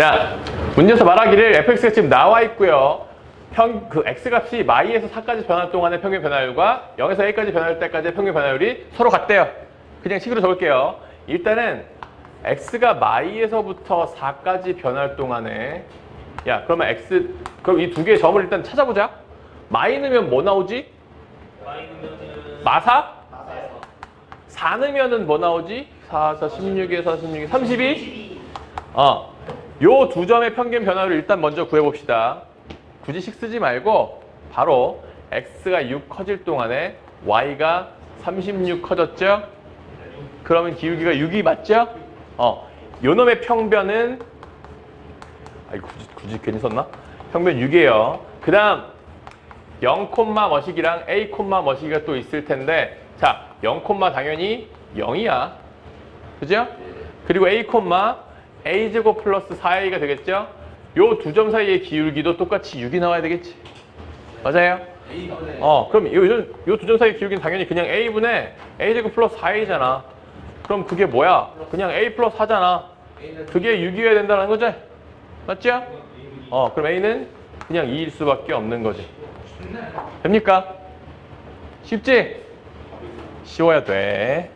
자, 문제에서 말하기를 fx가 지금 나와 있고요. 평, 그 x값이 y에서 4까지 변할 동안의 평균 변화율과 0에서 a까지 변할 때까지의 평균 변화율이 서로 같대요. 그냥 식으로 적을게요. 일단은 x가 y에서부터 4까지 변할 동안에 야, 그러면 x 그럼 이 두 개의 점을 일단 찾아보자. 마이 넣으면 뭐 나오지? 마사? 4 넣으면은 뭐 나오지? 4, 4, 16에 4, 16에 32? 어, 요 두 점의 평균 변화를 일단 먼저 구해봅시다. 굳이 식 쓰지 말고 바로 x가 6 커질 동안에 y가 36 커졌죠? 그러면 기울기가 6이 맞죠? 어, 요 놈의 평변은 아이 굳이, 굳이 괜히 썼나? 평변 6이에요. 그 다음 0, 머시기랑 A, 머시기가 또 있을 텐데 자, 0, 당연히 0이야. 그죠? 그리고 A, A제곱 플러스 4A가 되겠죠? 요 두 점 사이의 기울기도 똑같이 6이 나와야 되겠지. 맞아요? 어, 그럼 요 두 점 사이의 기울기는 당연히 그냥 A분의 A제곱 플러스 4A잖아. 그럼 그게 뭐야? 그냥 A 플러스 4잖아. 그게 6이어야 된다는 거지? 맞죠? 어, 그럼 A는 그냥 2일 수밖에 없는 거지. 됩니까? 쉽지? 쉬워야 돼.